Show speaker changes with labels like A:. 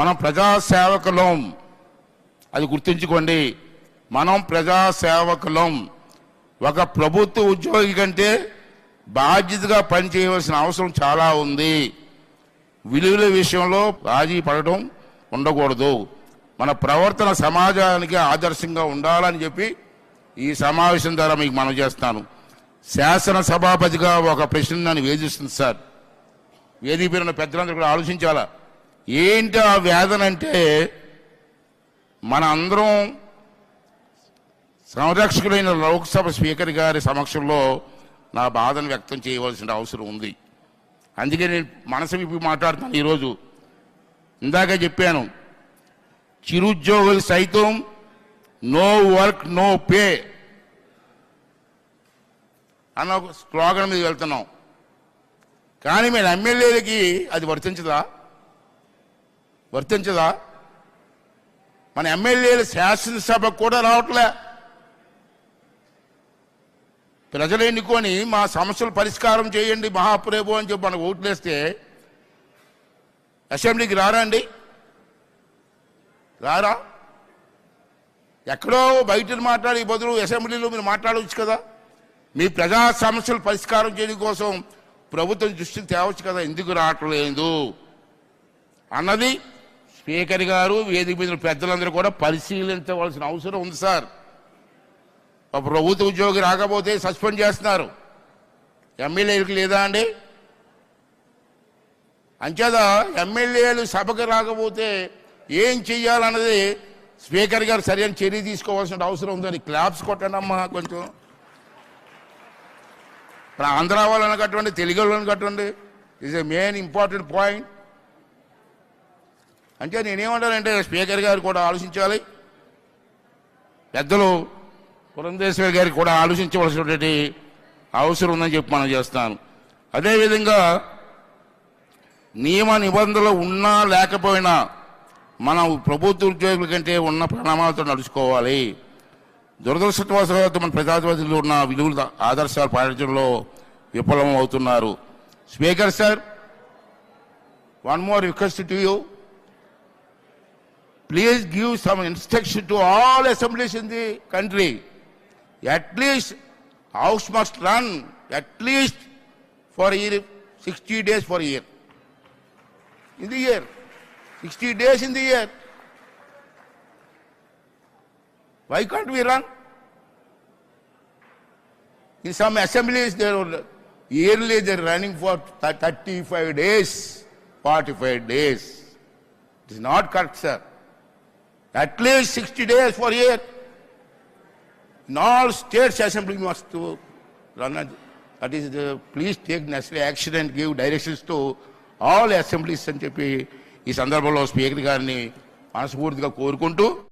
A: మనం ప్రజాసేవకులం. అది గుర్తుంచుకోండి. మనం ప్రజాసేవకులం. ఒక ప్రభుత్వ ఉద్యోగి కంటే బాధ్యతగా పనిచేయవలసిన అవసరం చాలా ఉంది. విలువల విషయంలో రాజీ పడటం ఉండకూడదు. మన ప్రవర్తన సమాజానికి ఆదర్శంగా ఉండాలని చెప్పి ఈ సమావేశం ద్వారా మీకు మనం చేస్తాను. శాసన సభాపతిగా ఒక ప్రశ్న నన్ను వేధిస్తుంది సార్. వేదిక పేరున్న పెద్దలందరూ కూడా ఆలోచించాలా? ఏంటి ఆ వేదన అంటే మన అందరం సంరక్షకులైన లోక్సభ స్పీకర్ గారి సమక్షంలో నా బాధను వ్యక్తం చేయవలసిన అవసరం ఉంది. అందుకే నేను మనసు విప్పి మాట్లాడుతాను ఈరోజు. ఇందాక చెప్పాను చిరుద్యోగులు సైతం నో వర్క్ నో పే అన్న ఒక స్లోగన్ మీద వెళ్తున్నాం. కానీ మేము ఎమ్మెల్యేలకి అది వర్తించదా? వర్తించదా? మన ఎమ్మెల్యేలు శాసనసభకు కూడా రావట్లే. ప్రజలు ఎన్నుకొని మా సమస్యలు పరిష్కారం చేయండి మహాప్రేభు అని చెప్పి మనకు ఓట్లేస్తే అసెంబ్లీకి రారా అండి? రారా? ఎక్కడో బయట మాట్లాడే బదులు అసెంబ్లీలో మీరు మాట్లాడవచ్చు కదా. మీ ప్రజా సమస్యలు పరిష్కారం చేయడం కోసం ప్రభుత్వం దృష్టికి తేవచ్చు కదా. ఎందుకు రావట్లేదు? అన్నది స్పీకర్ గారు వేదిక మీద పెద్దలందరూ కూడా పరిశీలించవలసిన అవసరం ఉంది సార్. ఒక ప్రభుత్వ ఉద్యోగి రాకపోతే సస్పెండ్ చేస్తున్నారు. ఎమ్మెల్యేలకు లేదా అండి? అంచేత ఎమ్మెల్యేలు సభకు రాకపోతే ఏం చెయ్యాలన్నది స్పీకర్ గారు సరైన చర్య తీసుకోవాల్సిన అవసరం ఉందని క్లాప్స్ కొట్టండమ్మా కొంచెం. ఇప్పుడు ఆంధ్ర వాళ్ళని కట్టండి తెలుగు వాళ్ళని కట్టండి. Is a main important point అంటే నేనేమంటానంటే స్పీకర్ గారు కూడా ఆలోచించాలి. పెద్దలు పురంధేశ్వరి గారికి కూడా ఆలోచించవలసినటువంటి అవసరం ఉందని చెప్పి మనం చేస్తాను. అదేవిధంగా నియమ నిబంధనలు ఉన్నా లేకపోయినా మనం ప్రభుత్వ ఉద్యోగుల కంటే ఉన్న ప్రణామాలతో నడుచుకోవాలి. దురదృష్టవశాత్తు మన ప్రజాప్రతినిధులు ఉన్న విలువల ఆదర్శాలు పాటించడంలో విఫలం అవుతున్నారు speaker sir one more request to you. Please give some instruction to all assemblies in the country. At least house must run at least for a year, 60 days for a year. In the year, 60 days in the year. Why can't we run? In some assemblies, they are yearly they are running for 35 days, 45 days. It is not correct, sir. At least sixty days for year all states assembly must run that is please take necessary action and give directions to all assemblies అని చెప్పి ఈ సందర్భంలో speaker గారిని మనస్ఫూర్తిగా కోరుకుంటూ